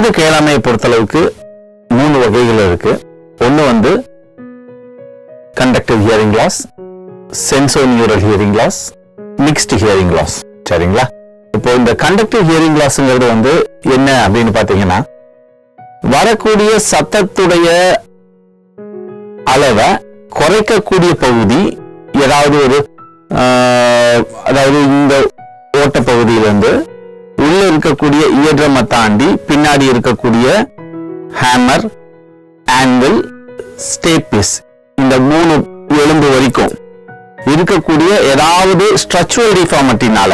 காது கேளாமையை பொறுத்தளவுக்கு மூணு வகைகள் இருக்கு. ஒன்று வந்து conductive hearing loss sensorineural hearing loss mixed hearing loss சரிங்களா? இப்போ இந்த கண்டக்டிவ் ஹியரிங் லாஸ்ங்கிறது வந்து என்ன அப்படின்னு பார்த்தீங்கன்னா வரக்கூடிய சத்தத்துடைய அளவை குறைக்கக்கூடிய பகுதி ஏதாவது ஒரு அதாவது இந்த ஓட்ட பகுதியிலிருந்து உள்ள இருக்கக்கூடிய இயற்றமை தாண்டி பின்னாடி இருக்கக்கூடிய ஹேமர் ஆங்கிள் ஸ்டேபிஸ். இந்த மூணு எலும்பு வரைக்கும் இருக்கக்கூடிய ஏதாவது ஸ்ட்ரக்சுரல் டிஃபார்மட்டினால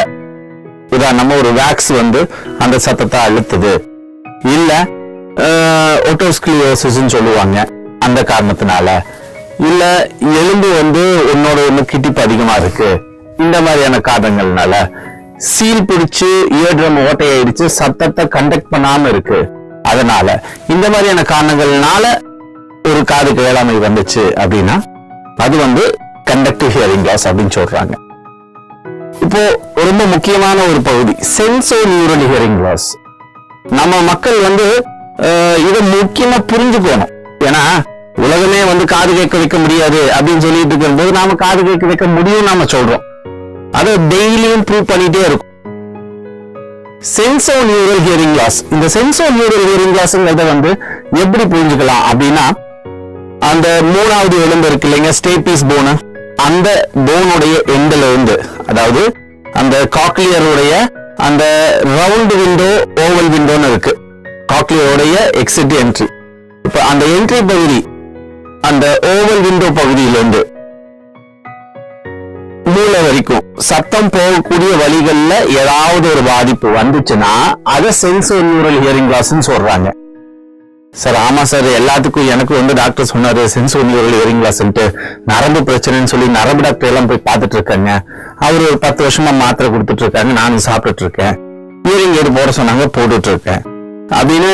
உதாரணமா ஒரு வேக்ஸ் வந்து அந்த சத்தத்தை அழுத்துது. இல்ல ஒட்டோஸ்கிளியோசிஸ்ன்னு சொல்லுவாங்க அந்த காரணத்தினால. இல்ல எலும்பு வந்து உன்னோட ஒண்ணு கிட்டிப்பு அதிகமா இருக்கு. இந்த மாதிரியான காரணங்கள்னால. சீல் பிடிச்சு இயர்ட்ரம் ஓட்டையாயிடுச்சு சத்தத்தை கண்டக்ட் பண்ணாம இருக்கு. அதனால இந்த மாதிரியான காரணங்கள்னால ஒரு காது கேளாமை வந்துச்சு அப்படின்னா அது வந்து கண்டக்டிவ் ஹியரிங் லாஸ் அப்படின்னு சொல்றாங்க. இப்போ ரொம்ப முக்கியமான ஒரு பகுதி சென்சோ நியூரல் ஹியரிங் லாஸ் நம்ம மக்கள் வந்து இதை முக்கியமா புரிஞ்சுக்கணும். ஏன்னா உலகமே வந்து காது கேட்க வைக்க முடியாது அப்படின்னு சொல்லிட்டு இருக்கும்போது நாம காது கேட்க வைக்க முடியும் நாம சொல்றோம். அதை டெய்லியும் ப்ரூவ் பண்ணிட்டே இருக்கும். சென்சோ நியூரல் ஹியரிங் கிளாஸ் இந்த சென்சோ நியூரல் ஹியரிங் கிளாஸ்ங்கிறத வந்து எப்படி புரிஞ்சுக்கலாம் அப்படின்னா அந்த மூணாவது எலும்பு இருக்கு இல்லைங்க ஸ்டேபிஸ் போனு அந்த போனுடைய எண்டில் இருந்து அதாவது அந்த காக்லியருடைய அந்த ரவுண்ட் விண்டோ ஓவல் விண்டோன்னு இருக்கு. காக்லியருடைய எக்ஸிட் என்ட்ரி இப்போ அந்த என்ட்ரி பகுதி அந்த ஓவல் விண்டோ பகுதியிலிருந்து மூளை வரைக்கும் சத்தம் போகக்கூடிய வழிகள்ல ஏதாவது ஒரு பாதிப்பு வந்துச்சுன்னா அதை சென்சோ நியூரல் ஹியரிங் லாஸ்ன்னு சொல்றாங்க. சார் ஆமா சார் எல்லாத்துக்கும் எனக்கு வந்து டாக்டர் சொன்னாரு சென்சோ நியூரல் ஹியரிங் லாஸ்ன்ட்டு நரம்பு பிரச்சனைன்னு சொல்லி நரம்பு டாக்டர் எல்லாம் போய் பார்த்துட்டு இருக்காங்க அவர் ஒரு பத்து வருஷமா மாத்திரை கொடுத்துட்டு இருக்காங்க நானும் சாப்பிட்டுட்டு இருக்கேன் ஹியரிங் எடு போட சொன்னாங்க போட்டுட்டு இருக்கேன் அப்படின்னு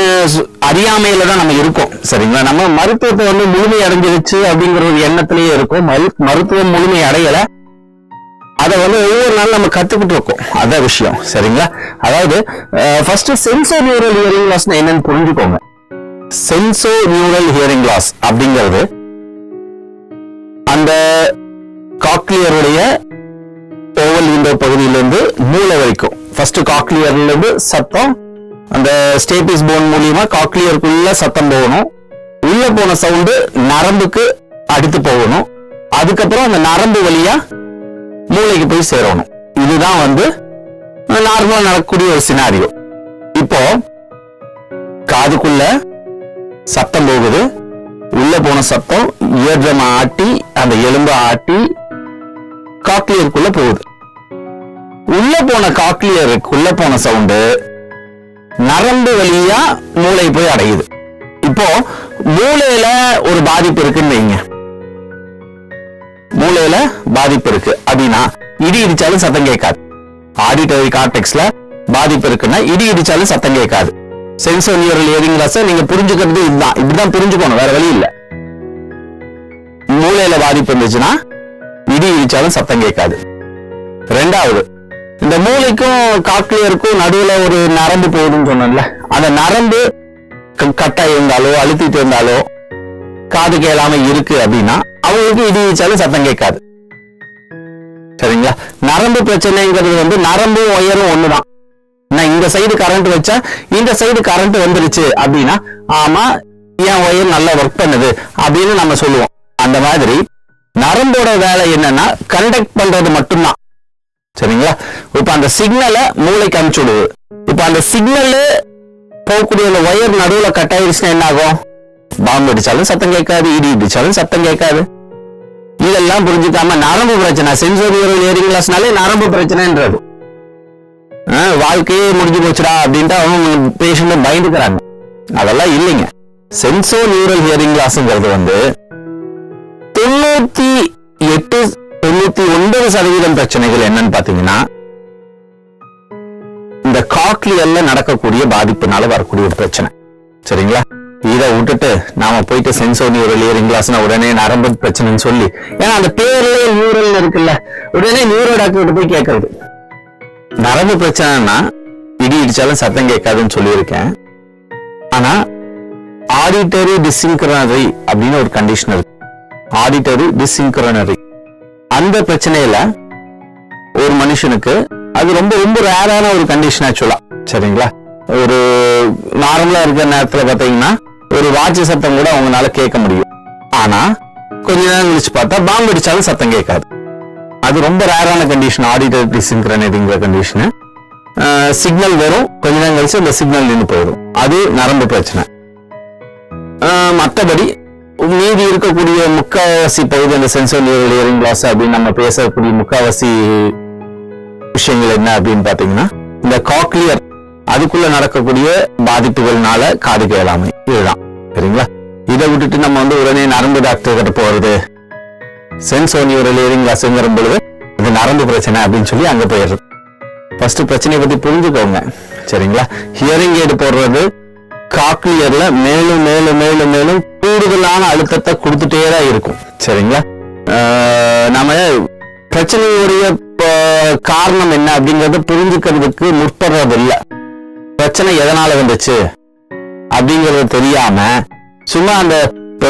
அறியாமையில தான் நம்ம இருக்கோம் சரிங்களா? நம்ம மருத்துவத்தை வந்து முழுமை அடைஞ்சிருச்சு அப்படிங்கிற ஒரு எண்ணத்திலேயே இருக்கும். மருத்துவம் முழுமை அடையலை. அதை வந்து ஒவ்வொரு நாள் நம்ம கத்துக்கிட்டு இருக்கோம். அதான் விஷயம். சரிங்களா? அதாவது ஃபர்ஸ்ட் சென்சோ நியூரல் ஹியரிங் லாஸ்னா என்னன்னு புரிஞ்சுக்கோங்க. சென்சோ நியூரல் ஹியரிங் லாஸ் அப்படிங்கிறது அந்த காக்லியருடைய ஓவல் விண்டோ பகுதியிலிருந்து மூளை வரைக்கும். ஃபர்ஸ்ட் காக்லியர்ல இருந்து சத்தம் அந்த ஸ்டேபிஸ் போன் மூலியமா காக்லியருக்குள்ள சத்தம் போகணும். உள்ள போன சவுண்டு நரம்புக்கு அடுத்து போகணும். அதுக்கப்புறம் அந்த நரம்பு வழியா மூளைக்கு போய் சேரணும். இதுதான் வந்து நார்மலா நடக்கக்கூடிய ஒரு சினாரியோ இப்போ காதுக்குள்ள சத்தம் போகுது. உள்ள போன சத்தம் இயர்ட்ரம் ஆட்டி அந்த எலும்பை ஆட்டி காக்லியருக்குள்ள போகுது. உள்ள போன காக்லியருக்குள்ள போன சவுண்டு நரம்பு வழியா மூளை போய் அடையுது. இப்போ மூளையில ஒரு பாதிப்பு இருக்குன்னு வைங்க. மூளையில பாதிப்பு இருக்கு. அப்படின்னா இடி இடிச்சாலும் சத்தம் கேட்காது. ஆடிட்டரி கார்டெக்ஸ்ல பாதிப்பு இருக்குன்னா இடி இடிச்சாலும் சத்தம் கேட்காது. சென்சோ நியூரல் இயரிங் லாஸ் நீங்க புரிஞ்சுக்கிறது இதுதான். இப்படிதான் புரிஞ்சுக்கணும். வேற வழி இல்ல. மூளையில பாதிப்பு இருந்துச்சுன்னா இடி இடிச்சாலும் சத்தம் கேட்காது. ரெண்டாவது இந்த மூளைக்கும் காக்லியருக்கும் நடுவுல ஒரு நரம்பு போகுதுன்னு சொன்னேன்ல. அந்த நரம்பு கட்டாக இருந்தாலோ அழுத்திட்டு இருந்தாலோ காது கேளாம இருக்கு அப்படின்னா அவங்களுக்கு இடி வச்சாலும் சத்தம் கேட்காது. சரிங்களா? நரம்பு பிரச்சனைங்கிறது வந்து நரம்பும் ஒயரும் ஒண்ணுதான். நான் இந்த சைடு கரண்ட் வச்சா இந்த சைடு கரண்ட் வந்துருச்சு அப்படின்னா ஆமா என் ஒயர் நல்லா ஒர்க் பண்ணுது அப்படின்னு நம்ம சொல்லுவோம். அந்த மாதிரி நரம்போட வேலை என்னன்னா கண்டக்ட் பண்றது மட்டும்தான். சரிங்களா? இப்ப அந்த சிக்னலை மூளைக்கு அனுப்பிச்சு விடுது இப்ப அந்த சிக்னல் போகக்கூடிய அந்த ஒயர் நடுவில் கட் ஆயிடுச்சுன்னா என்ன ஆகும்? பாம்பு அடிச்சாலும் சத்தம் கேட்காது இடி இடிச்சாலும் சத்தம் கேட்காது. இதெல்லாம் புரிஞ்சுக்காம நரம்பு பிரச்சனை. சென்சோரியல் ஹியரிங் கிளாஸ்னாலே நரம்பு பிரச்சனைன்றது. வாழ்க்கையே முடிஞ்சு போச்சுடா அப்படின்ட்டு அவங்க பேஷண்ட் பயந்துக்கிறாங்க. அதெல்லாம் இல்லைங்க. சென்சோ நியூரல் ஹியரிங் லாஸ்ங்கிறது வந்து தொண்ணூத்தி எட்டு தொண்ணூத்தி ஒன்பது சதவீதம் பிரச்சனைகள் என்னன்னு பாத்தீங்கன்னா இந்த காக்லியல்ல நடக்கக்கூடிய பாதிப்புனால வரக்கூடிய ஒரு பிரச்சனை. சரிங்களா? இதை விட்டுட்டு நாம போயிட்டு சென்சோ நியூரல் லியரிங் கிளாஸ்னா உடனே நரம்பு பிரச்சனைன்னு சொல்லி. ஏன்னா அந்த பேர்லயே நியூரல் இருக்குல்ல. உடனே நியூரோ டாக்டர் போய் கேட்கறது. நரம்பு பிரச்சனைனா இடி இடிச்சாலும் சத்தம் கேட்காதுன்னு சொல்லியிருக்கேன். ஆனா ஆடிட்டரி டிசிங்க்ரனரி அப்படின்னு ஒரு கண்டிஷன் இருக்கு. ஆடிட்டரி டிசிங்க்ரனரி அந்த பிரச்சனையில ஒரு மனுஷனுக்கு அது ரொம்ப ரொம்ப ரேரான ஒரு கண்டிஷன் ஆக்சுவலா சரிங்களா? ஒரு நார்மலா இருக்கிற நேரத்துல பாத்தீங்கன்னா ஒரு வாட்ச் சத்தம் கூட அவங்களால கேட்க முடியும். ஆனா கொஞ்ச நேரம் கழிச்சு பார்த்தா பாம்பு அடிச்சாலும் சத்தம் கேட்காது. அது ரொம்ப ரேரான கண்டிஷன் ஆடிட்டர் டிசிங்க்ரனரிங்கிற கண்டிஷனு சிக்னல் வரும் கொஞ்ச நேரம் கழிச்சு அந்த சிக்னல் நின்று போயிடும். அது நரம்பு பிரச்சனை. மற்றபடி மீதி இருக்கக்கூடிய முக்காவாசி பகுதி அந்த சென்சோல் இயரிங் லாஸ் அப்படின்னு நம்ம பேசக்கூடிய முக்காவாசி விஷயங்கள் என்ன அப்படின்னு பாத்தீங்கன்னா இந்த காக்லியர் அதுக்குள்ள நடக்கக்கூடிய பாதிப்புகள்னால காது கேளாமை. இதுதான். சரிங்களா? இதை விட்டுட்டு நம்ம வந்து உடனே நரம்பு டாக்டர் கிட்ட போறது சென்சோனியூரல் இயரிங் லாஸ்ங்கிற பொழுது இது நரம்பு பிரச்சனை அப்படின்னு சொல்லி அங்க போயிடுறது. ஃபர்ஸ்ட் பிரச்சனையை பத்தி புரிஞ்சுக்கோங்க. சரிங்களா? ஹியரிங் எய்டு போடுறது காக்லியர்ல மேலும் மேலும் மேலும் மேலும் கூடுதலான அழுத்தத்தை கொடுத்துட்டே தான் இருக்கும். சரிங்களா? ஆஹ் நாம பிரச்சனையுடைய காரணம் என்ன அப்படிங்கறத புரிஞ்சுக்கிறதுக்கு முற்படுறதில்லை. பிரச்சனை எதனால வந்துச்சு? அப்படிங்கறது தெரியாம சும்மா அந்த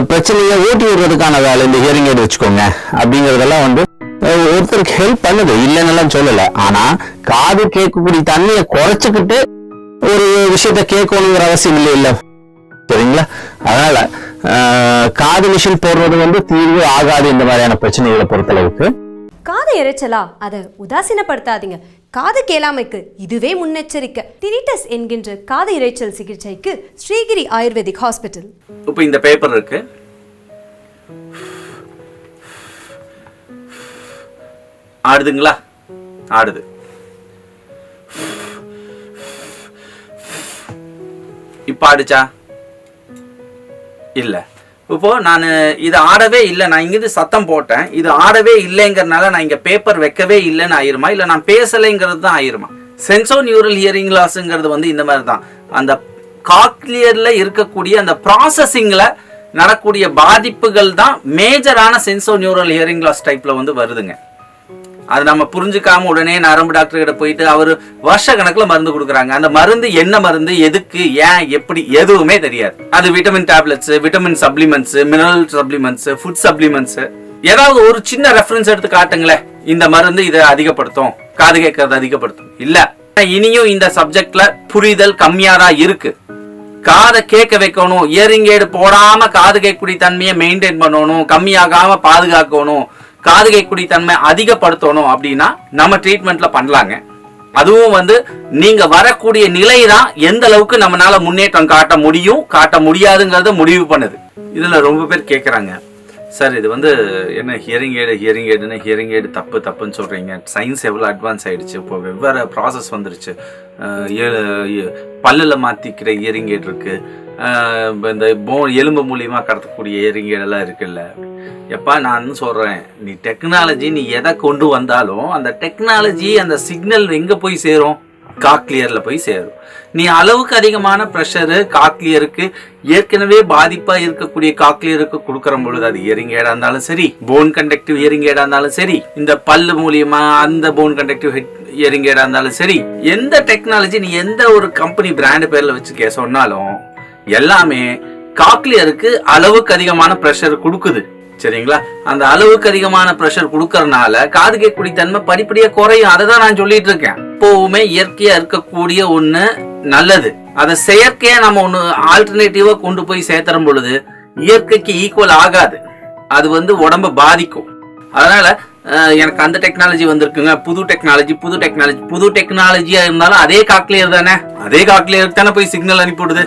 பிரச்சனையை ஓட்டி விடுறதுக்கான வேலை இந்த ஹியரிங் எய்டு வச்சுக்கோங்க. அப்படிங்கறதெல்லாம் வந்து ஒருத்தருக்கு ஹெல்ப் பண்ணுது. இல்லைன்னு சொல்லல. ஆனா காது கேட்கக்கூடிய தண்ணியை குறைச்சுக்கிட்டு ஒரு விஷயத்த கேட்கணுங்கிற அவசியம் இல்லை இல்ல. சரிங்களா? அதனால காது மிஷின் போடுறது வந்து தீர்வு ஆகாது இந்த மாதிரியான பிரச்சனைகளை பொறுத்தளவுக்கு. காது இரைச்சலா அதை உதாசீனப்படுத்தாதீங்க. காது கேளாமைக்கு இதுவே முன்னெச்சரிக்கை. திரிட்டஸ் என்கின்ற காது இரைச்சல் சிகிச்சைக்கு ஸ்ரீகிரி ஆயுர்வேதிக் ஹாஸ்பிட்டல். இப்போ இந்த பேப்பர் இருக்கு. ஆடுதுங்களா? ஆடுது. இப்போ ஆடுச்சா? இல்லை. இப்போது நான் இது ஆடவே இல்லை. நான் இங்கிருந்து சத்தம் போட்டேன். இது ஆடவே இல்லைங்கிறனால நான் இங்கே பேப்பர் வைக்கவே இல்லைன்னு ஆயிருமா? இல்லை நான் பேசலைங்கிறது தான் ஆயிருமா? சென்சோ நியூரல் ஹியரிங் லாஸுங்கிறது வந்து இந்த மாதிரி தான். அந்த காக்லியரில் இருக்கக்கூடிய அந்த ப்ராசஸிங்கில் நடக்கூடிய பாதிப்புகள் தான் மேஜரான சென்சோ நியூரல் ஹியரிங் லாஸ் டைப்பில் வந்து வருதுங்க. அது நம்ம புரிஞ்சுக்காம உடனே நரம்பு டாக்டர் கிட்ட போயிட்டு அவர் வருஷ கணக்கில் மருந்து கொடுக்குறாங்க. அந்த மருந்து என்ன மருந்து எதுக்கு ஏன் எப்படி எதுவுமே தெரியாது. அது vitamin tablets vitamin supplements mineral supplements food supplements ஏதாவது ஒரு சின்ன ரெஃபரன்ஸ் எடுத்து காட்டுங்களேன். இந்த மருந்து இதை அதிகப்படுத்தும். காது கேட்கறது அதிகப்படுத்தும். இல்ல. இனியும் இந்த சப்ஜெக்ட்ல புரிதல் கம்மியா தான் இருக்கு. காதை கேட்க வைக்கணும். இயரிங் ஏடு போடாம காது கேட்கக்கூடிய தன்மையை மெயின்டைன் பண்ணணும். கம்மியாகாம பாதுகாக்கணும். காது கேட்கக்கூடிய தன்மை அதிகப்படுத்தணும் அப்படின்னா நம்ம ட்ரீட்மெண்ட்ல பண்ணலாங்க. அதுவும் வந்து நீங்க வரக்கூடிய நிலை தான் எந்த அளவுக்கு நம்மளால முன்னேற்றம் காட்ட முடியும் காட்ட முடியாதுங்கிறத முடிவு பண்ணுது. இதுல ரொம்ப பேர் கேட்குறாங்க சார் இது வந்து என்ன ஹியரிங் ஏடு ஹியரிங் ஏடுன்னு ஹியரிங் ஏடு தப்பு தப்புன்னு சொல்கிறீங்க சயின்ஸ் எவ்வளோ அட்வான்ஸ் ஆகிடுச்சு இப்போ வெவ்வேறு ப்ராசஸ் வந்துருச்சு. ஏழு பல்லில் மாற்றிக்கிற ஹியரிங் ஏடு இருக்குது இந்த போ எலும்பு மூலியமாக கடத்தக்கூடிய எரிங்கடெல்லாம் இருக்குல்ல. எப்பா நான் சொல்கிறேன் நீ டெக்னாலஜி நீ எதை கொண்டு வந்தாலும் அந்த டெக்னாலஜி அந்த சிக்னல் எங்கே போய் சேரும்? காக்லியரில் போய் சேரும். நீ அளவுக்கு அதிகமான ப்ரெஷரு காக்லியருக்கு ஏற்கனவே பாதிப்பாக இருக்கக்கூடிய காக்லியருக்கு கொடுக்குற பொழுது அது இயரிங் இருந்தாலும் சரி போன் கண்டக்டிவ் எரிங்கேடாக இருந்தாலும் சரி இந்த பல்லு மூலியமாக அந்த போன் கண்டக்டிவ் இயரிங் ஏடா இருந்தாலும் சரி எந்த டெக்னாலஜி நீ எந்த ஒரு கம்பெனி பிராண்டு பேரில் வச்சுக்க சொன்னாலும் எல்லாமே காக்லியருக்கு அளவுக்கு அதிகமான ப்ரெஷர் கொடுக்குது. சரிங்களா? அந்த அளவுக்கு அதிகமான ப்ரெஷர் கொடுக்கறனால காது கேட்கக்கூடிய தன்மை படிப்படியா குறையும். அதை தான் நான் சொல்லிட்டு இருக்கேன் எப்பவுமே இயற்கையா இருக்கக்கூடிய ஒண்ணு நல்லது. அதை செயற்கையா நம்ம ஒண்ணு ஆல்டர்னேட்டிவா கொண்டு போய் சேர்த்துற பொழுது இயற்கைக்கு ஈக்குவல் ஆகாது. அது வந்து உடம்ப பாதிக்கும். அதனால எனக்கு அந்த டெக்னாலஜி வந்திருக்குங்க. புது டெக்னாலஜி புது டெக்னாலஜி புது டெக்னாலஜியா இருந்தாலும் அதே காக்லியர் தானே? அதே காக்லியருக்கு தானே போய் சிக்னல் அனுப்பிவிடுது?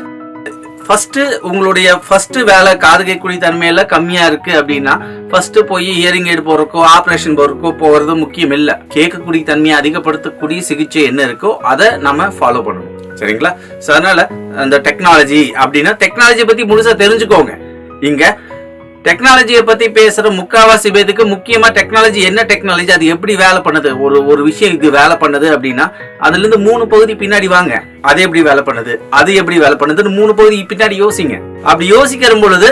ஃபர்ஸ்ட் உங்களுடைய ஃபர்ஸ்ட் வேலை காது கேட்கக்கூடிய தன்மையில கம்மியா இருக்கு அப்படின்னா ஃபர்ஸ்ட் போய் இயரிங் எய்டு போறக்கோ ஆப்ரேஷன் போறக்கோ போகிறது முக்கியம் இல்லை கேட்கக்கூடிய தன்மையை அதிகப்படுத்தக்கூடிய சிகிச்சை என்ன இருக்கோ அதை நம்ம ஃபாலோ பண்ணணும். சரிங்களா? ஸோ அதனால அந்த டெக்னாலஜி அப்படின்னா டெக்னாலஜியை பத்தி முழுசா தெரிஞ்சுக்கோங்க. இங்க டெக்னாலஜியை பத்தி பேசுற முக்காவாசி பேத்துக்கு முக்கியமா டெக்னாலஜி என்ன டெக்னாலஜி அது எப்படி வேலை பண்ணுது? ஒரு ஒரு விஷயம் இது வேலை பண்ணுது அப்படின்னா அதுல இருந்து மூணு பகுதி பின்னாடி வாங்க. அது எப்படி வேலை பண்ணுது? அது எப்படி வேலை பண்ணுதுன்னு மூணு பகுதி பின்னாடி யோசிங்க. அப்படி யோசிக்கிற பொழுது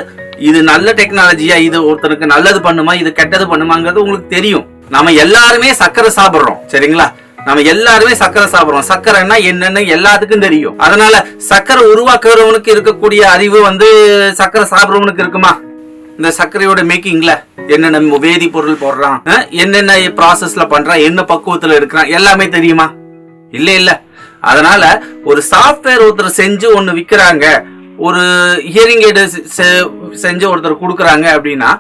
இது நல்ல டெக்னாலஜியா இது ஒருத்தருக்கு நல்லது பண்ணுமா இது கெட்டது பண்ணுமாங்கிறது உங்களுக்கு தெரியும். நம்ம எல்லாருமே சக்கரை சாப்பிடுறோம் சரிங்களா? நம்ம எல்லாருமே சக்கரை சாப்பிடுறோம். சக்கரைன்னா என்னன்னு எல்லாத்துக்கும் தெரியும். அதனால சக்கரை உருவாக்குறவனுக்கு இருக்கக்கூடிய அறிவு வந்து சக்கரை சாப்பிடுறவனுக்கு இருக்குமா? இந்த சர்க்கரையோட மேக்கிங்ல என்னென்ன வேதிப்பொருள் போடுறான்? என்னென்ன ப்ராசஸ்ல பண்றான்? என்ன பக்குவத்துல எடுக்கிறான்? எல்லாமே தெரியுமா? இல்ல இல்ல. அதனால ஒரு சாஃப்ட்வேர் ஒருத்தர் செஞ்சு ஒன்னு விக்கிறாங்க. ஒரு ஹியரிங் எய்டு செஞ்சு ஒருத்தர் கொடுக்குறாங்க அப்படின்னா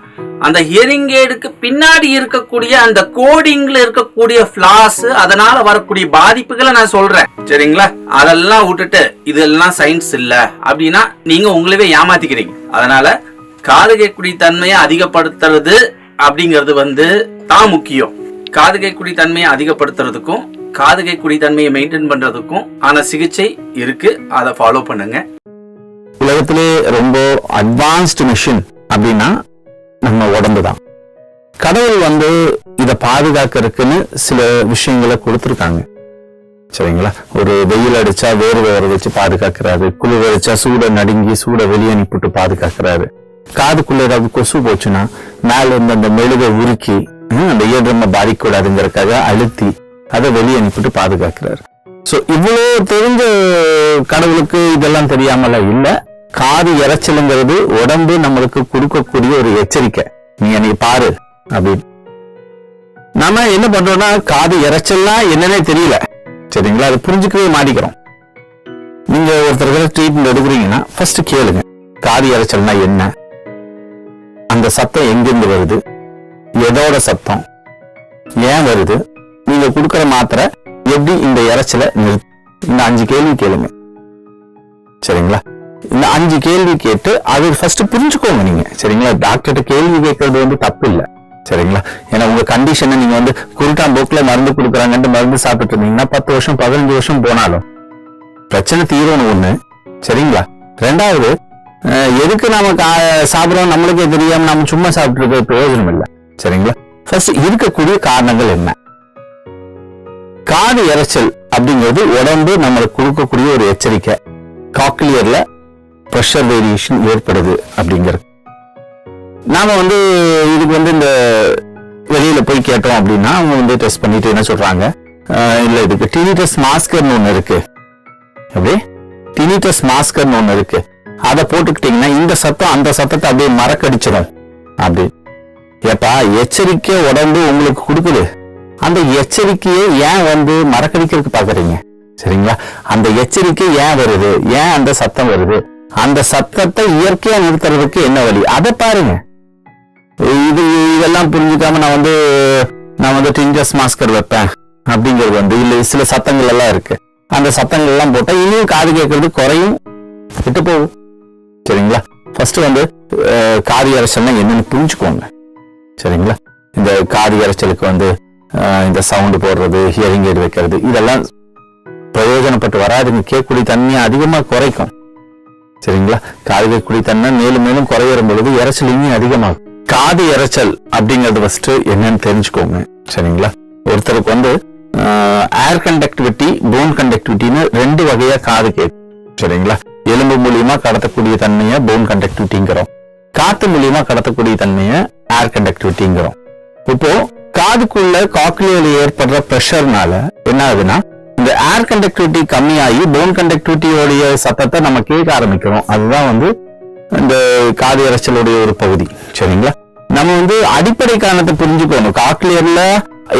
அந்த ஹியரிங் எய்டுக்கு பின்னாடி இருக்கக்கூடிய அந்த கோடிங்ல இருக்கக்கூடிய ஃபிளாஸ் அதனால வரக்கூடிய பாதிப்புகளை நான் சொல்றேன். சரிங்களா? அதெல்லாம் விட்டுட்டு இதெல்லாம் சயின்ஸ் இல்லை. அப்படின்னா நீங்க உங்களவே ஏமாத்திக்கிறீங்க. அதனால காது கேட்கக்கூடிய தன்மையை அதிகப்படுத்துறது அப்படிங்கிறது வந்து தான் முக்கியம். காது கேட்கக்கூடிய தன்மையை அதிகப்படுத்துறதுக்கும் காது கேட்கக்கூடிய தன்மையை மெயின்டைன் பண்றதுக்கும் ஆன சிகிச்சை இருக்கு. அதை ஃபாலோ பண்ணுங்க. உலகத்திலே ரொம்ப அட்வான்ஸ்டு மிஷின் அப்படின்னா நம்ம உடம்பு தான். கடவுள் வந்து இதை பாதுகாக்கிறதுக்குன்னு சில விஷயங்களை கொடுத்துருக்காங்க. சரிங்களா? ஒரு வெயில் அடிச்சா வேர்வை வர வச்சு பாதுகாக்கிறாரு. குளிர் அடிச்சா சூட நடுங்கி சூட வெளியே அனுப்பிட்டு பாதுகாக்கிறாரு. காதுக்குள்ள ஏதாவது கொசு போச்சுன்னா மேல இருந்து அந்த மெழுகை உருக்கி அந்த இயற்கை பாதிக்கூடாதுங்கிறதுக்காக அழுத்தி அதை வெளியே அனுப்பிட்டு பாதுகாக்கிறாரு. சோ இவ்வளவு தெரிஞ்ச கடவுளுக்கு இதெல்லாம் தெரியாமல இல்ல. காது இறைச்சலுங்கிறது உடம்பு நம்மளுக்கு கொடுக்கக்கூடிய ஒரு எச்சரிக்கை. நீ நீ பாரு அப்படின்னு. நாம என்ன பண்றோம்னா காது இறைச்சல்னா என்னன்னே தெரியல. சரிங்களா? அதை புரிஞ்சுக்கவே மாட்டிக்கிறோம் நீங்க ஒருத்தருக்கு ட்ரீட்மெண்ட் எடுக்கிறீங்கன்னா ஃபர்ஸ்ட் கேளுங்க. காது இறைச்சல்னா என்ன? அந்த சத்தம் எங்கிருந்து வருது? எதோட சத்தம்? ஏன் வருது? நீங்க கொடுக்கிற மாத்திரை எப்படி இந்த இறைச்சலை நிறுத்து? இந்த அஞ்சு கேள்வி கேளுங்க. சரிங்களா? இந்த அஞ்சு கேள்வி கேட்டு அது ஃபர்ஸ்ட் புரிஞ்சுக்கோங்க நீங்க. சரிங்களா? டாக்டர்கிட்ட கேள்வி கேட்கறது வந்து தப்பு இல்லை. சரிங்களா? ஏன்னா உங்க கண்டிஷனை நீங்க வந்து குருட்டாம் போக்குல மருந்து கொடுக்குறாங்கன்ட்டு மருந்து சாப்பிட்டு இருந்தீங்கன்னா பத்து வருஷம் பதினஞ்சு வருஷம் போனாலும் பிரச்சனை தீரணும் ஒண்ணு. சரிங்களா? ரெண்டாவது எதுக்கு நம்ம கா- சாப்பிடுறோம்? நம்மளுக்கே தெரியாம நம்ம சும்மா சாப்பிட்டுருக்க பிரயோஜனம் இல்லை. சரிங்களா? ஃபர்ஸ்ட் இருக்கக்கூடிய காரணங்கள் என்ன? காது இறைச்சல் அப்படிங்கிறது உடம்பு நம்மளுக்கு கொடுக்கக்கூடிய ஒரு எச்சரிக்கை. காக்லியர்ல ப்ரெஷர் வேரியேஷன் ஏற்படுது அப்படிங்கிறது நாம வந்து இதுக்கு வந்து இந்த வெளியில போய் கேட்டோம் அப்படின்னா அவங்க வந்து டெஸ்ட் பண்ணிட்டு என்ன சொல்றாங்க? இல்ல இதுக்கு டினிட்டஸ் மாஸ்கர்னு ஒன்று இருக்கு. அப்படி டினிட்டஸ் மாஸ்கர்னு ஒன்று இருக்கு. அதை போட்டுக்கிட்டீங்கன்னா இந்த சத்தம் அந்த சத்தத்தை அப்படியே மறக்கடிச்சிடும். அப்படி. ஏப்பா எச்சரிக்கை உடம்பு உங்களுக்கு கொடுக்குது. அந்த எச்சரிக்கையை ஏன் வந்து மறக்கடிக்கிறதுக்கு பாக்குறீங்க சரிங்களா? அந்த எச்சரிக்கை ஏன் வருது? ஏன் அந்த சத்தம் வருது? அந்த சத்தத்தை இயற்கையா நிறுத்துறதுக்கு என்ன வழி? அதை பாருங்க. இது இதெல்லாம் புரிஞ்சுக்காம நான் வந்து நான் வந்து டிஞ்சஸ் மாஸ்கர் வைப்பேன். அப்படிங்கிறது வந்து இல்ல சில சத்தங்கள் எல்லாம் இருக்கு. அந்த சத்தங்கள் எல்லாம் போட்டா இனியும் காது கேட்கறது குறையும். விட்டு போகும். சரிங்களா? ஃபர்ஸ்ட் வந்து அஹ், காது இறைச்சல்னா என்னன்னு புரிஞ்சுக்கோங்க. சரிங்களா? இந்த காது இறைச்சலுக்கு வந்து இந்த சவுண்டு போடுறது ஹியரிங் எய்டு வைக்கிறது இதெல்லாம் பிரயோஜனப்பட்டு வராதுங்க. கேட்கக்கூடிய தன்மையை அதிகமாக குறைக்கும். சரிங்களா? காது கேட்கக்கூடிய தன்மை மேலும் மேலும் குறையிற பொழுது இறைச்சல் இன்னும் அதிகமாகும். காது இறைச்சல் அப்படிங்கிறது ஃபர்ஸ்ட் என்னன்னு தெரிஞ்சுக்கோங்க. சரிங்களா? ஒருத்தருக்கு வந்து ஏர் கண்டக்டிவிட்டி போன் கண்டக்டிவிட்டின்னு ரெண்டு வகையா காது கேட்கும். சரிங்களா? எலும்பு மூலியமா கடத்தக்கூடிய தன்மையை போன் கண்டக்டிவிட்டிங்கிறோம் காத்து மூலியமா கடத்தக்கூடிய தன்மையை ஏர் கண்டக்டிவிட்டிங்கிறோம் இப்போ காதுக்குள்ள காக்லியில் ஏற்படுற ப்ரெஷர்னால என்ன ஆகுதுன்னா இந்த ஏர் கண்டக்டிவிட்டி கம்மியாகி போன் கண்டக்டிவிட்டியோடைய சத்தத்தை நம்ம கேட்க ஆரம்பிக்கிறோம். அதுதான் வந்து இந்த காது இறைச்சலுடைய ஒரு பகுதி. சரிங்களா? நம்ம வந்து அடிப்படை காரணத்தை புரிஞ்சுக்கணும். காக்லியர்ல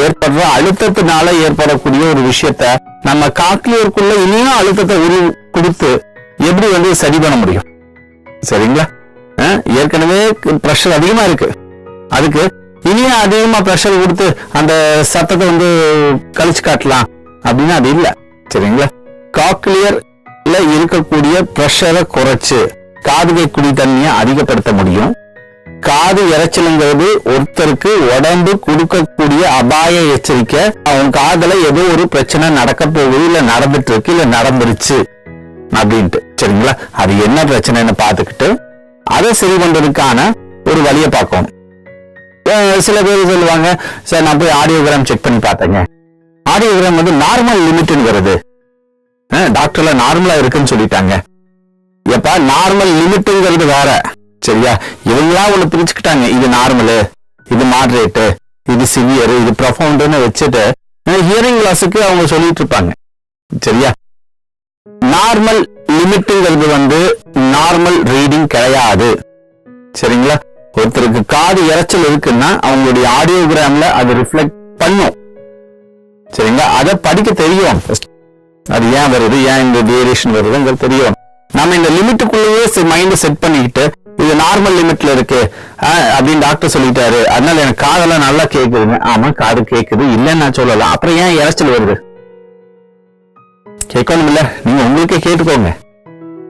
ஏற்படுற அழுத்தத்தினால ஏற்படக்கூடிய ஒரு விஷயத்த நம்ம காக்லியருக்குள்ள இனியும் அழுத்தத்தை உரு கொடுத்து எப்படி வந்து சரி பண்ண முடியும்? சரிங்களா? ஏற்கனவே ப்ரெஷர் அதிகமாக இருக்கு. அதுக்கு இனியும் அதிகமாக ப்ரெஷர் கொடுத்து அந்த சத்தத்தை வந்து கழிச்சு காட்டலாம் அப்படின்னு அது இல்லை. சரிங்களா? காக்லியர்ல இருக்கக்கூடிய ப்ரெஷரை குறைச்சு காது கேட்கக்கூடிய தன்மையை அதிகப்படுத்த முடியும். காது இறைச்சலுங்கிறது ஒருத்தருக்கு உடம்பு கொடுக்கக்கூடிய அபாய எச்சரிக்கை. அவன் காதல ஏதோ ஒரு பிரச்சனை நடக்க போகுது இல்ல நடந்துட்டு இருக்கு இல்ல நடந்துருச்சு அப்படின்ட்டு. சரிங்களா? அது என்ன பிரச்சனைன்னு பார்த்துக்கிட்டு அதை சரி பண்றதுக்கான ஒரு வழியை பார்க்கணும். சில பேர் சொல்லுவாங்க சார் நான் போய் ஆடியோகிராம் செக் பண்ணி பார்த்தேங்க. ஆடியோகிராம் வந்து நார்மல் லிமிட்னு வருது டாக்டர்ல நார்மலா இருக்குன்னு சொல்லிட்டாங்க. எப்பா நார்மல் லிமிட்டுங்கிறது வேற. சரியா? இவங்களா ஒண்ணு பிரிச்சுக்கிட்டாங்க இது நார்மலு இது மாட்ரேட்டு இது சிவியர் இது ப்ரொஃபவுண்டுன்னு வச்சுட்டு ஹியரிங் லாஸுக்கு அவங்க சொல்லிட்டு இருப்பாங்க. சரியா? நார்மல் லிமிட்டுங்கிறது வந்து நார்மல் ரீடிங் கிடையாது. சரிங்களா? ஒருத்தருக்கு காது இரைச்சல் இருக்குன்னா அவங்களுடைய ஆடியோகிராம்ல அது ரிஃப்ளெக்ட் பண்ணும். சரிங்களா? அதை படிக்க தெரியும். அது ஏன் வருது? ஏன் இந்த வேரியேஷன் வருதுங்கிறது தெரியும். நம்ம இந்த லிமிட்டுக்குள்ளேயே மைண்ட் செட் பண்ணிக்கிட்டு இது நார்மல் லிமிட்ல இருக்கு. அப்படின்னு டாக்டர் சொல்லிட்டாரு. அதனால எனக்கு காதெல்லாம் நல்லா கேக்குதுங்க ஆமா காது கேக்குது. இல்லைன்னு நான் சொல்லலாம் அப்புறம் ஏன் இரைச்சல் வருது? கேட்கணும் இல்லை நீங்க உங்களுக்கே கேட்டுக்கோங்க.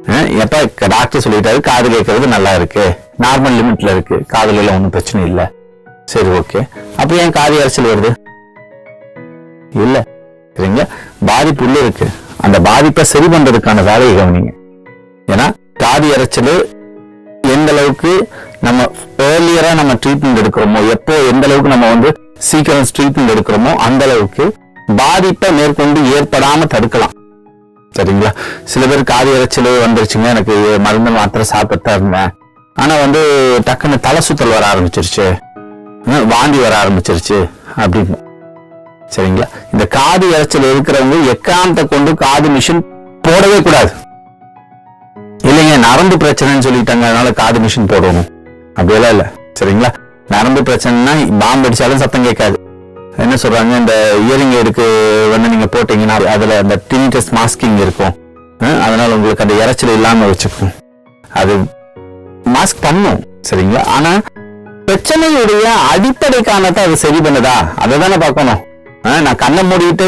ஆஹ், எப்ப டாக்டர் சொல்லிட்டாரு காது கேட்கறது நல்லா இருக்கு. நார்மல் லிமிட்ல இருக்கு. காதுல ஒன்றும் பிரச்சனை இல்லை. சரி ஓகே. அப்ப ஏன் காது இரைச்சல் வருது? இல்ல. சரிங்களா பாதிப்பு உள்ள இருக்கு. அந்த பாதிப்பை சரி பண்றதுக்கான வேலையை கவனிங்க. ஏன்னா காது அரைச்சல் எந்த அளவுக்கு நம்ம ஏர்லியரா நம்ம ட்ரீட்மெண்ட் எடுக்கிறோமோ எப்போ எந்த அளவுக்கு நம்ம வந்து சீக்கிரம் ட்ரீட்மெண்ட் எடுக்கிறோமோ அந்த அளவுக்கு பாதிப்பை மேற்கொண்டு ஏற்படாம தடுக்கலாம். சரிங்களா? சில பேர் காது இரைச்சல் வந்துருச்சுங்க. எனக்கு மருந்து மாத்திரை சாப்பிட்டு தான் இருந்தேன். ஆனா வந்து டக்குன்னு தலை சுத்தல் வர ஆரம்பிச்சிருச்சு. வாந்தி வர ஆரம்பிச்சிருச்சு. அப்படின்னு. சரிங்களா? இந்த காது இரைச்சல் இருக்கிறவங்க எக்காந்த கொண்டு காது மிஷின் போடவே கூடாது. இல்லைங்க நரம்பு பிரச்சனைன்னு சொல்லிட்டாங்க. அதனால காது மிஷின் போடணும். அப்படியெல்லாம் இல்லை. சரிங்களா? நரம்பு பிரச்சனைனா பாம்பு அடிச்சாலும் சத்தம் கேட்காது. என்ன சொல்றாங்க? இந்த இயரிங் எதுக்கு வந்து நீங்க போட்டீங்கன்னா அதுல அந்த டினிட்டஸ் மாஸ்கிங் இருக்கும். அஹ் அதனால உங்களுக்கு அந்த இரைச்சல் இல்லாம வச்சுக்கும். அது மாஸ்க் பண்ணும் சரிங்களா? ஆனா பிரச்சனையுடைய அடிப்படை காரணத்தை அது சரி பண்ணுதா? அதை தானே பார்க்கணும். நான் கண்ணை மூடிட்டு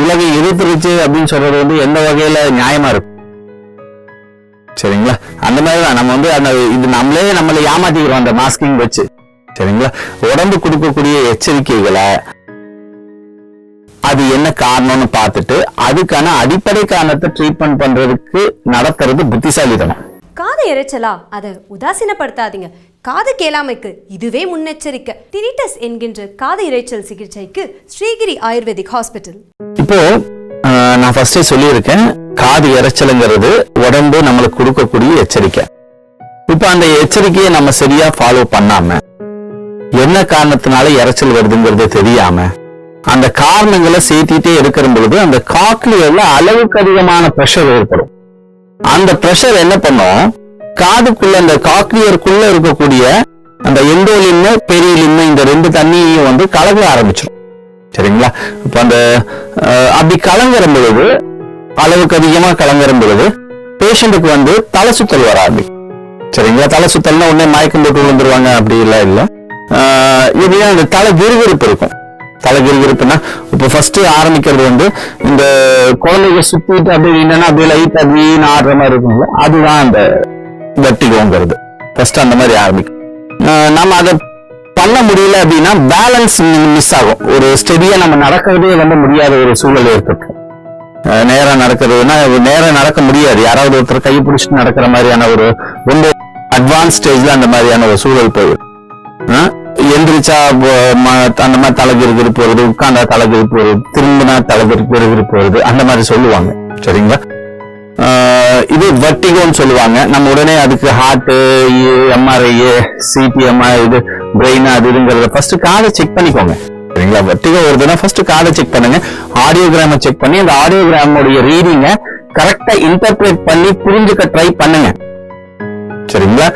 உலகை எதிர்த்துருச்சு அப்படின்னு சொல்றது வந்து எந்த வகையில நியாயமா இருக்கும்? சரிங்களா? அந்த மாதிரி தான் நம்ம வந்து அந்த இது நம்மளே நம்மளை ஏமாத்திக்கிறோம் அந்த மாஸ்கிங் வச்சு. சரிங்களா உடம்பு கொடுக்கக்கூடிய எச்சரிக்கைகளை அது என்ன காரணம்னு பார்த்துட்டு அதுக்கான அடிப்படை காரணத்தை ட்ரீட்மெண்ட் பண்றதுக்கு நடத்துறது புத்திசாலித்தனம். காது இரைச்சலா அதை உதாசீனப்படுத்தாதீங்க. காது கேளாமைக்கு இதுவே முன்னெச்சரிக்கை. டினிட்டஸ் என்கின்ற காது இரைச்சல் சிகிச்சைக்கு ஸ்ரீகிரி ஆயுர்வேதிக் ஹாஸ்பிட்டல். இப்போ நான் ஃபர்ஸ்டே சொல்லியிருக்கேன் காது இரைச்சலுங்கிறது உடம்பு நம்மளுக்கு கொடுக்கக்கூடிய எச்சரிக்கை. இப்போ அந்த எச்சரிக்கையை நம்ம சரியா ஃபாலோ பண்ணாம என்ன காரணத்தினால இறைச்சல் வருதுங்கிறது தெரியாம அந்த காரணங்களை சேர்த்திட்டே இருக்கிற பொழுது அந்த காக்லியர்ல அளவுக்கு அதிகமான ப்ரெஷர் ஏற்படும். அந்த ப்ரெஷர் என்ன பண்ணும்? காதுக்குள்ள அந்த காக்லியருக்குள்ள இருக்கக்கூடிய அந்த எண்டோலின்னு பெரியலின்னு இந்த ரெண்டு தண்ணியையும் வந்து கலக ஆரம்பிச்சிடும். சரிங்களா? இப்ப அந்த அப்படி கலங்குற பொழுது அளவுக்கு அதிகமா கலங்குற பொழுது பேஷண்ட்டுக்கு வந்து தலை சுத்தல் வர ஆரம்பிக்கும். சரிங்களா? தலை சுத்தல்னா உடனே மயக்கம் போட்டு விழுந்துருவாங்க அப்படி இல்ல இல்லை. ஆஹ், இது அந்த தலை விறுவிறுப்பு இருக்கும்? தலை விறுவிறுப்புனா இப்ப ஃபர்ஸ்ட் ஆரம்பிக்கிறது வந்து இந்த குழந்தைங்க சுத்திட்டு அப்படி இல்லைன்னா அப்படியே லைட் அப்படின்னு ஆடுற மாதிரி இருக்கும்ல அதுதான் அந்த வெட்டிகோங்கிறது ஃபர்ஸ்ட் அந்த மாதிரி ஆரம்பிக்கும். ஆஹ், நம்ம அதை பண்ண முடியல அப்படின்னா பேலன்ஸ் மிஸ் ஆகும். ஒரு ஸ்டெடியா நம்ம நடக்கிறதே வந்து முடியாத ஒரு சூழல் ஏற்பட்டு நேரா நடக்கிறதுனா நேரா நடக்க முடியாது. யாராவது ஒருத்தர் கை பிடிச்சிட்டு நடக்கிற மாதிரியான ஒரு ரொம்ப அட்வான்ஸ் ஸ்டேஜ்ல அந்த மாதிரியான ஒரு சூழல் போயிடும். எந்திரிச்சா அந்த மாதிரி தலைகிருகிரு போறது உட்கார்ந்தா தலைகிரு போறது திரும்பினா தலைகிருகிரு போறது அந்த மாதிரி சொல்லுவாங்க. சரிங்களா? ஆஹ் இது வட்டிகோன்னு சொல்லுவாங்க. நம்ம உடனே அதுக்கு ஹார்ட் எம்ஆர்ஐ சிடிஎம்ஐ இது பிரெயின் அது இதுங்கிறத ஃபர்ஸ்ட் காதை செக் பண்ணிக்கோங்க. சரிங்களா? வட்டிகோ வருதுன்னா ஃபர்ஸ்ட் காதை செக் பண்ணுங்க. ஆடியோகிராம செக் பண்ணி அந்த ஆடியோகிராமோடைய ரீடிங்க கரெக்டா இன்டர்பிரேட் பண்ணி புரிஞ்சுக்க ட்ரை பண்ணுங்க. சரிங்களா?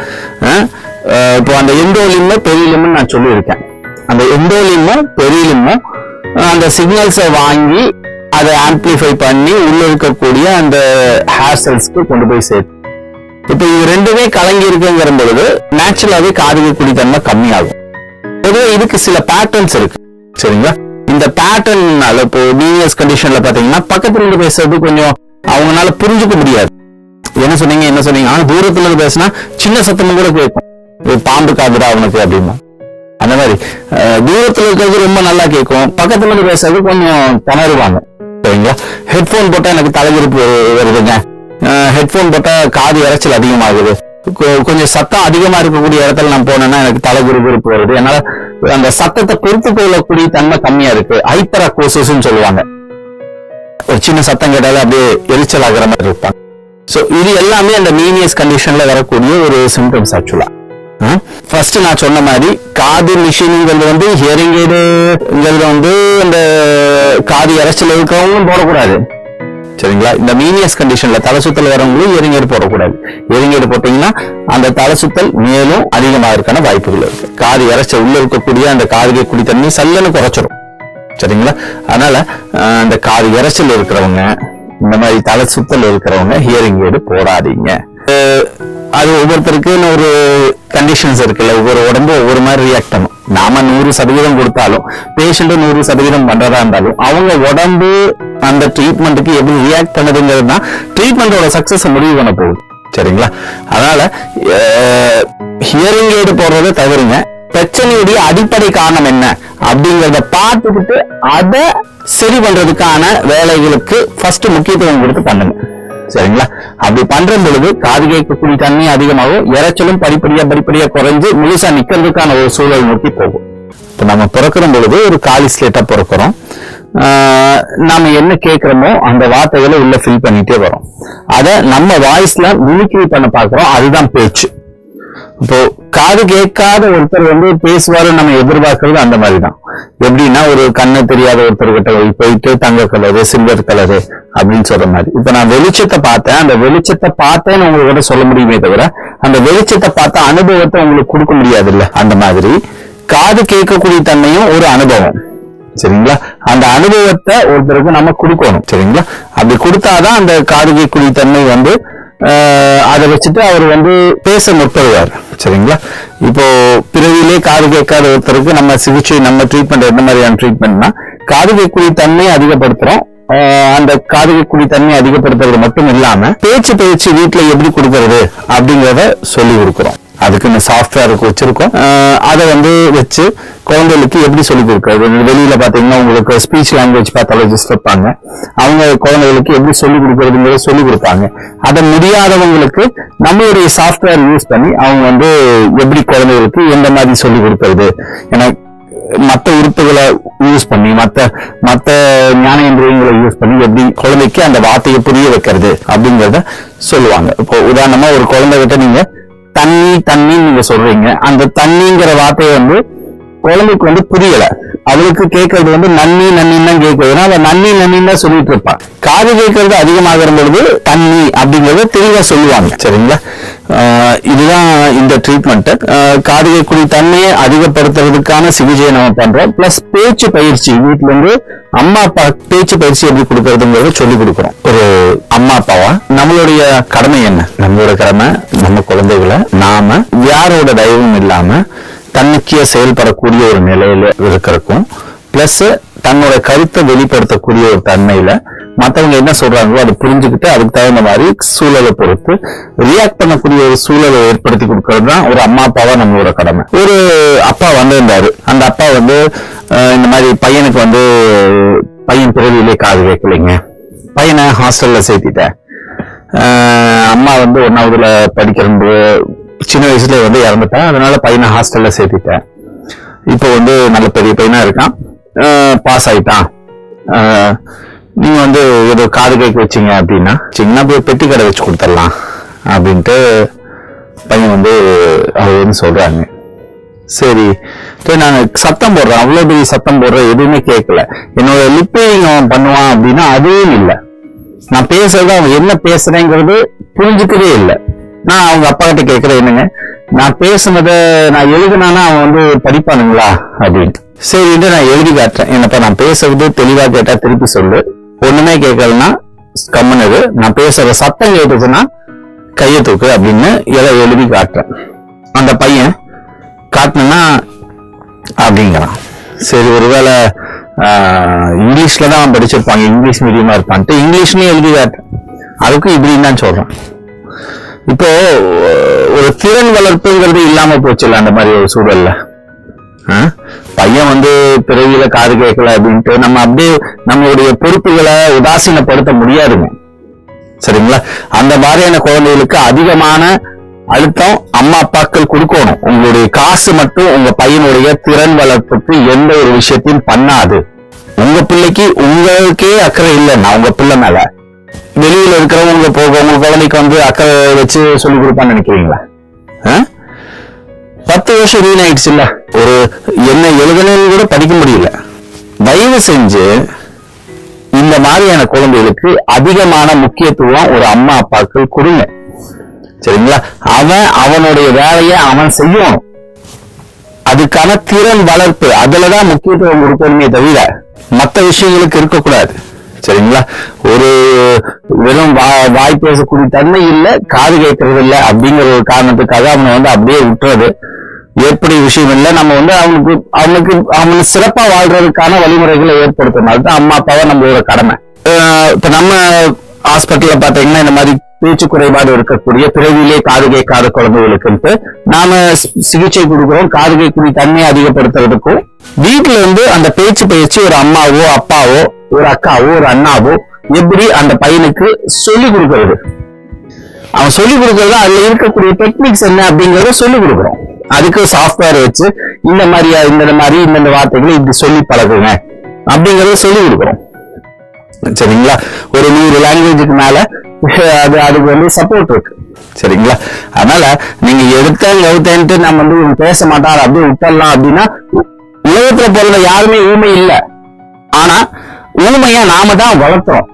ஆஹ் இப்போ அந்த எண்டோலிம்மு பெரியலிம்னு நான் சொல்லியிருக்கேன். அந்த எண்டோலிம்மும் பெரியலிம்மும் அந்த சிக்னல்ஸை வாங்கி அதை ஆம்பிளிஃபை பண்ணி உள்ள இருக்கக்கூடிய அந்த ஹேர் செல்ஸ்க்கு கொண்டு போய் சேர்த்து. இப்போ இது ரெண்டுமே கலங்கி இருக்குங்கிற பொழுது நேச்சுரலாவே காதுக்கு குடித்தன்மை கம்மியாகும். பொதுவாக இதுக்கு சில பேட்டர்ன்ஸ் இருக்கு. சரிங்களா? இந்த பேட்டர்னால இப்போ டிஎஸ் கண்டிஷன்ல பாத்தீங்கன்னா பக்கத்துல இருந்து பேசுறது கொஞ்சம் அவங்களால புரிஞ்சுக்க முடியாது. என்ன சொன்னீங்க என்ன சொன்னீங்க? ஆனா தூரத்துல இருந்து பேசினா சின்ன சத்தமும் கூட கேட்கும். பாம்பு காதுடா அவனுக்கு அப்படின்னா. அந்த மாதிரி. தூரத்துல இருக்கிறது ரொம்ப நல்லா கேட்கும். பக்கத்துல இருந்து பேசுறது கொஞ்சம் திணறுவாங்க. சரிங்களா? ஹெட்போன் போட்டா எனக்கு தலைவிருப்பு வருதுங்க. ஹெட்போன் போட்டா காது இறைச்சல் அதிகமாகுது. கொஞ்சம் சத்தம் அதிகமா இருக்கக்கூடிய இடத்துல நான் போனேன்னா எனக்கு தலை விறுவிறுப்பு வருது. என்னால அந்த சத்தத்தை பொறுத்து கொள்ளக்கூடிய தன்மை கம்மியா இருக்கு. ஹைப்பர் கோசஸ் சொல்லுவாங்க. ஒரு சின்ன சத்தம் கேட்டாலே அப்படியே எரிச்சல் ஆகுற மாதிரி இருப்பாங்க. சோ இது எல்லாமே அந்த மீனியஸ் கண்டிஷன்ல வரக்கூடிய ஒரு சிம்டம்ஸ் ஆக்சுவலா ஃபர்ஸ்ட் நான் சொன்ன மாதிரி காது மிஷினுங்கிறது வந்து ஹியரிங் எய்டுங்கிறது வந்து இந்த காது இறைச்சல் இருக்கிறவங்களும் போடக்கூடாது. சரிங்களா? இந்த மீனியஸ் கண்டிஷன்ல தலை சுத்தல் வரவங்களும் ஹியரிங் போடக்கூடாது. ஹியரிங் போட்டீங்கன்னா அந்த தலை சுத்தல் மேலும் அதிகமாகிறதுக்கான வாய்ப்புகள் இருக்கு. காது இறைச்சல் உள்ள இருக்கக்கூடிய அந்த காது குடி தண்ணி சல்லுன்னு குறைச்சிரும். சரிங்களா? அதனால அந்த காது இறைச்சல் இருக்கிறவங்க இந்த மாதிரி தலை சுத்தல் இருக்கிறவங்க ஹியரிங் எய்டு போடாதீங்க. அது ஒவ்வொருத்தருக்கு ஒரு கண்டிஷன்ஸ் இருக்குல்ல. ஒவ்வொரு உடம்பு ஒவ்வொரு மாதிரி ரியாக்ட் பண்ணும். நாம நூறு சதவீதம் கொடுத்தாலும் பேஷண்ட் நூறு சதவீதம் பண்றதா இருந்தாலும் அவங்க உடம்பு அந்த ட்ரீட்மெண்ட்டுக்கு எப்படி ரியாக்ட் பண்ணுதுங்கிறது தான் ட்ரீட்மெண்டோட சக்சஸ் முடிவு பண்ண போகுது. சரிங்களா? அதனால ஹியரிங் எய்டு போடுறத தவிருங்க பிரச்சனையுடைய அடிப்படை காரணம் என்ன? அப்படிங்கறத பார்த்துக்கிட்டு அதை சரி பண்றதுக்கான வேலைகளுக்கு ஃபர்ஸ்ட் முக்கியத்துவம் கொடுத்து பண்ணுங்க. சரிங்களா? அப்படி பண்ற பொழுது காது கேட்கக்கூடிய தண்ணி அதிகமாகும். இறைச்சலும் படிப்படியா படிப்படியா குறைஞ்சு முழுசா நிக்கிறதுக்கான ஒரு சூழல் நோக்கி போகும். இப்ப நம்ம பிறக்கிற பொழுது ஒரு காலி ஸ்லேட்டா பிறக்கிறோம். நாம என்ன கேட்கிறோமோ அந்த வார்த்தைகளை உள்ள ஃபில் பண்ணிட்டே வரோம். அதை நம்ம வாய்ஸ்ல மிமிக்ரி பண்ண பாக்குறோம் அதுதான் பேச்சு. இப்போ காது கேட்காத ஒருத்தர் வந்து பேசுவாரு நம்ம எதிர்பார்க்கறது அந்த மாதிரி தான் எப்படின்னா ஒரு கண்ணு தெரியாத ஒருத்தர் கிட்ட போய் போயிட்டு தங்க கலரு சில்வர் கலரு அப்படின்னு சொல்ற மாதிரி. இப்ப நான் வெளிச்சத்தை பார்த்தேன். அந்த வெளிச்சத்தை பார்த்தேன்னு உங்ககிட்ட சொல்ல முடியுமே தவிர அந்த வெளிச்சத்தை பார்த்த அனுபவத்தை உங்களுக்கு கொடுக்க முடியாது இல்ல அந்த மாதிரி. காது கேட்கக்கூடிய தன்மையும் ஒரு அனுபவம். சரிங்களா? அந்த அனுபவத்தை ஒருத்தருக்கு நம்ம கொடுக்கணும். சரிங்களா? அப்படி கொடுத்தாதான் அந்த காது கேட்கக்கூடிய தன்மை வந்து அதை வச்சுட்டு அவர் வந்து பேச முற்படுவார். சரிங்களா? இப்போ பிறவிலே காது கேட்காத ஒருத்தருக்கு நம்ம சிகிச்சை நம்ம ட்ரீட்மெண்ட் எந்த மாதிரியான ட்ரீட்மெண்ட்னா காது கேட்கக்கூடிய தன்மையை அதிகப்படுத்துறோம். அந்த காது கேட்கக்கூடிய அதிகப்படுத்துறது மட்டும் இல்லாம பேச்சு பேச்சு வீட்டுல எப்படி கொடுக்கறது அப்படிங்கறத சொல்லி கொடுக்குறோம். அதுக்குன்னு சாஃப்ட்வேர் வச்சிருக்கோம். அதை வந்து வச்சு குழந்தைகளுக்கு எப்படி சொல்லி கொடுக்கறது? வெளியில பாத்தீங்கன்னா உங்களுக்கு ஸ்பீச் லாங்குவேஜ் பேத்தாலஜிஸ்ட் இருப்பாங்க. அவங்க குழந்தைகளுக்கு எப்படி சொல்லி கொடுக்கறதுங்கிறத சொல்லி கொடுப்பாங்க. அதை முடியாதவங்களுக்கு நம்மளுடைய சாஃப்ட்வேர் யூஸ் பண்ணி அவங்க வந்து எப்படி குழந்தைகளுக்கு எந்த மாதிரி சொல்லி கொடுக்கறது? ஏன்னா மற்ற உறுப்புகளை யூஸ் பண்ணி மற்ற மற்ற ஞானேந்திரியங்களை யூஸ் பண்ணி எப்படி குழந்தைக்கு அந்த வார்த்தையை புரிய வைக்கிறது அப்படிங்கறத சொல்லுவாங்க. இப்போ உதாரணமா ஒரு குழந்தை கிட்ட நீங்க தண்ணி தண்ணின்னு நீங்க சொல்றீங்க. அந்த தண்ணிங்கிற வார்த்தையை வந்து குழந்தைக்கு வந்து புரியல. அவளுக்கு கேட்கறது வந்து நன்னி நன்னின்னு தான் கேட்குது ஏன்னா அவன் நன்னி நன்னின்னு தான் சொல்லிட்டு இருப்பான் காது கேட்கறது அதிகமாகிற பொழுது தண்ணி அப்படிங்கறத தெளிவா சொல்லுவாங்க. சரிங்களா? ஆஹ் இதுதான் இந்த ட்ரீட்மெண்ட் காது கேட்கக்கூடிய தன்மையை அதிகப்படுத்துறதுக்கான சிகிச்சையை நம்ம பண்றோம். பிளஸ் பேச்சு பயிற்சி. வீட்டுல இருந்து அம்மா அப்பா பேச்சு பயிற்சி எப்படி கொடுக்கறதுங்கிறத சொல்லி கொடுக்குறோம். ஒரு அம்மா அப்பாவா? நம்மளுடைய கடமை என்ன? நம்மளோட கடமை நம்ம குழந்தைகளை நாம யாரோட தயவும் இல்லாம தன்னிச்சையா செயல்படக்கூடிய ஒரு நிலையில இருக்கிறக்கும் பிளஸ் தன்னோட கருத்தை வெளிப்படுத்தக்கூடிய ஒரு தன்மையில மற்றவங்க என்ன சொல்றாங்களோ அதை புரிஞ்சுக்கிட்டு அதுக்கு தகுந்த மாதிரி சூழலை பொறுத்து ரியாக்ட் பண்ணக்கூடிய ஒரு சூழலை ஏற்படுத்தி கொடுக்கறது தான் ஒரு அம்மா அப்பாவா நம்மளோட கடமை. ஒரு அப்பா வந்திருந்தாரு. அந்த அப்பா வந்து இந்த மாதிரி பையனுக்கு வந்து பையன் பிறவியிலே காது வைக்கலைங்க பையனை ஹாஸ்டல்ல சேர்த்திட்டேன். அம்மா வந்து ஒன்னாவதுல படிக்கிறது சின்ன வயசுல வந்து இறந்துட்டேன். அதனால பையனை ஹாஸ்டல்ல சேர்த்திட்டேன். இப்போ வந்து நல்ல பெரிய பையனா இருக்கான். பாஸ் ஆயிட்டான். நீங்க வந்து ஏதோ காது கேட்க வச்சீங்க அப்படின்னா சின்ன போய் பெட்டி கடை வச்சு கொடுத்துடலாம் அப்படின்ட்டு பையன் வந்து அவர் சொல்றாங்க. சரி சரி நான் சத்தம் போடுறேன். அவ்வளவு பெரிய சத்தம் போடுறேன் எதுவுமே கேட்கல. என்னோட லிப்பிங் அவன் பண்ணுவான் அப்படின்னா அதுவும் இல்லை. நான் பேசுறது அவன் என்ன பேசுறேங்கிறது புரிஞ்சுக்கவே இல்லை. நான் அவங்க அப்பா கிட்ட கேட்கறேன் என்னங்க? நான் பேசுனதை நான் எழுதுனானா அவன் வந்து படிப்பானுங்களா அப்படின்ட்டு சரின்ட்டு நான் எழுதி காட்டுறேன். என்னப்பா நான் பேசுறது தெளிவா கேட்டா திருப்பி சொல்லு. ஒண்ணுமே கேட்கலன்னா கம்முனது நான் பேசுற சத்தம் கேட்டுச்சுன்னா கையை தூக்கு அப்படின்னு எதை எழுதி காட்டுறேன். அந்த பையன் காட்டினா அப்படிங்கிறான். சரி ஒருவேளை இங்கிலீஷ்ல தான் அவன் படிச்சிருப்பாங்க. இங்கிலீஷ் மீடியமா இருப்பான்ட்டு இங்கிலீஷ்லயும் எழுதி காட்டுறேன். அதுக்கும் இப்படின்னு தான் சொல்றான். இப்போ ஒரு திறன் வளர்ப்புங்கிறது இல்லாம போச்சுல்ல அந்த மாதிரி ஒரு சூழல்ல? பையன் வந்து பிறவியில காது கேட்கல அப்படின்ட்டு நம்ம அப்படியே நம்மளுடைய பொறுப்புகளை உதாசீனப்படுத்த முடியாதுங்க. சரிங்களா? அந்த மாதிரியான குழந்தைகளுக்கு அதிகமான அழுத்தம் அம்மா அப்பாக்கள் கொடுக்கணும். உங்களுடைய காசு மட்டும் உங்க பையனுடைய திறன் வளர்ப்புக்கு எந்த ஒரு விஷயத்தையும் பண்ணாது. உங்க பிள்ளைக்கு உங்களுக்கே அக்கறை இல்லைன்னா உங்க பிள்ளை மேல. வெளியில இருக்கிறவங்க போக உங்க குழந்தைக்கு வந்து அக்கறை வச்சு சொல்லி கொடுப்பான்னு நினைக்கிறீங்களா? பத்து வருஷம் வீணாயிடுச்சு இல்ல ஒரு என்ன எழுதணும்னு கூட படிக்க முடியல. தயவு செஞ்சு இந்த மாதிரியான குழந்தைகளுக்கு அதிகமான முக்கியத்துவம் ஒரு அம்மா அப்பாக்கள் கொடுங்க. சரிங்களா? அவன் அவனுடைய வேலையை அவன் செய்யணும். அதுக்கான திறன் வளர்ப்பு அதுலதான் முக்கியத்துவம் கொடுக்கணுமே தவிர மற்ற விஷயங்களுக்கு இருக்கக்கூடாது. சரிங்களா? ஒரு வெறும் வா- வாய் பேசக்கூடிய தன்மை இல்லை காது கேட்கறது இல்லை அப்படிங்கிற ஒரு காரணத்துக்காக அவனை வந்து அப்படியே விட்டுறது. ஏற்புடைய விஷயம் இல்லை. நம்ம வந்து அவனுக்கு அவனுக்கு அவனுக்கு சிறப்பா வாழ்றதுக்கான வழிமுறைகளை ஏற்படுத்தணும் அதுதான் அம்மா அப்பாவை நம்மளோட கடமை. இப்ப நம்ம ஹாஸ்பிட்டல்ல பாத்தீங்கன்னா இந்த மாதிரி பேச்சு குறைபாடு இருக்கக்கூடிய பிறவிலே காது கேட்காத குழந்தைகளுக்கு நாம சிகிச்சை கொடுக்கிறோம். காது கேட்கக்கூடிய தன்மையை அதிகப்படுத்துறதுக்கும் வீட்டுல இருந்து அந்த பேச்சு பயிற்சி ஒரு அம்மாவோ அப்பாவோ ஒரு அக்காவோ ஒரு அண்ணாவோ எப்படி அந்த பையனுக்கு சொல்லி கொடுக்கறது? அவன் சொல்லி கொடுக்கறது அதுல இருக்கக்கூடிய டெக்னிக்ஸ் என்ன அப்படிங்கறத சொல்லி கொடுக்குறோம். அதுக்கு சாஃப்ட்வேர் வச்சு இந்த மாதிரி இந்த மாதிரி இந்த வார்த்தைகளை இப்படி சொல்லி பழகுங்க அப்படிங்கறத சொல்லி கொடுக்குறோம். சரிங்களா? ஒரு நூறு லாங்குவேஜுக்கு மேல அது அதுக்கு வந்து சப்போர்ட் இருக்கு. சரிங்களா? அதனால நீங்க எடுத்தேன் எழுத்தேன்ட்டு நம்ம வந்து பேச மாட்டார் அப்படியே விட்டுடலாம் அப்படின்னா உலகத்துல பிறந்த யாருமே ஊமை இல்லை. ஆனா ஊமையா நாம தான் வளர்த்துறோம்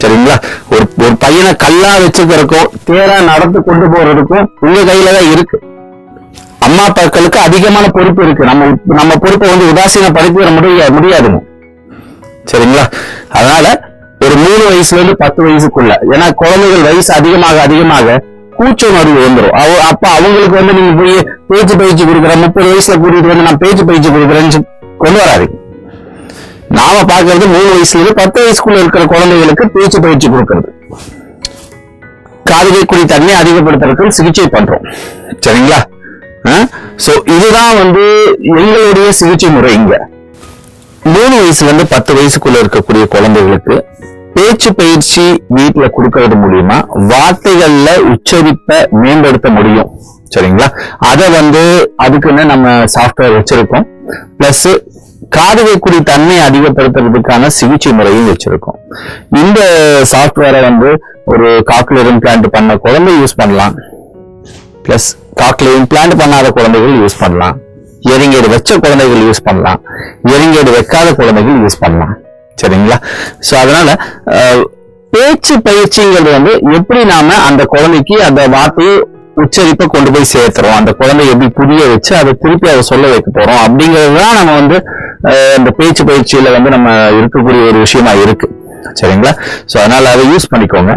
சரிங்களா ஒரு ஒரு பையனை கல்லா வச்சுக்கிறதுக்கும் தேரா நடந்து கொண்டு போறதுக்கும் உங்க கையில தான் இருக்கு. அம்மா அப்பாக்களுக்கு அதிகமான பொறுப்பு இருக்கு. நம்ம நம்ம பொறுப்பை வந்து உதாசீனப்படுத்திட முடிய முடியாதுங்க. சரிங்களா அதனால ஒரு மூணு வயசுல இருந்து பத்து வயசுக்குள்ள ஏன்னா குழந்தைகள் வயசு அதிகமாக அதிகமாக கூச்ச உணர்வு வந்துடும் அவ அப்ப அவங்களுக்கு வந்து நீங்க போய் பேச்சு பயிற்சி கொடுக்குற முப்பது வயசுல கூட்டிட்டு வந்து நான் பேச்சு பயிற்சி கொடுக்குறேன்னு கொண்டு வராது நாம பாக்குறது மூணு வயசுல இருந்து பத்து வயசுக்குள்ள இருக்கிற குழந்தைகளுக்கு பேச்சு பயிற்சி கொடுக்கறது. காதுகை குடி தன்மை அதிகப்படுத்துறதுக்கு சிகிச்சை பண்றோம். சரிங்களா? சோ இதுதான் வந்து எங்களுடைய சிகிச்சை முறை இங்க. மூணு வயசுல இருந்து பத்து வயசுக்குள்ள இருக்கக்கூடிய குழந்தைகளுக்கு பேச்சு பயிற்சி வீட்டுல கொடுக்கறது மூலியமா வார்த்தைகள்ல உச்சரிப்பை மேம்படுத்த முடியும். சரிங்களா? அதை வந்து அதுக்குன்னு நம்ம சாஃப்ட்வேர் வச்சிருக்கோம். பிளஸ் காது வைக்கூடிய தன்மையை அதிகப்படுத்துறதுக்கான சிகிச்சை முறையும் வச்சிருக்கோம். இந்த சாஃப்ட்வேரை வந்து ஒரு காக்குலர் இம்ப்ளான்ட் பண்ண குழந்தை யூஸ் பண்ணலாம். பிளஸ் காக்ல இம்ப்ளான்ட் பண்ணாத குழந்தைகள் யூஸ் பண்ணலாம். இயரிங் வச்ச குழந்தைகள் யூஸ் பண்ணலாம். இயரிங் வைக்காத குழந்தைகள் யூஸ் பண்ணலாம். சரிங்களா? சோ அதனால அஹ், பேச்சு பயிற்சிங்கிறது வந்து எப்படி நாம அந்த குழந்தைக்கு அந்த வார்த்தையை உச்சரிப்பை கொண்டு போய் சேர்த்துறோம்? அந்த குழந்தை எப்படி புரிய வச்சு அதை திருப்பி அதை சொல்ல வைக்க போறோம்? அப்படிங்கிறது தான் நம்ம வந்து அந்த இந்த பேச்சு பயிற்சியில வந்து நம்ம இருக்கக்கூடிய ஒரு விஷயமா இருக்கு. சரிங்களா? சோ அதனால அதை யூஸ் பண்ணிக்கோங்க.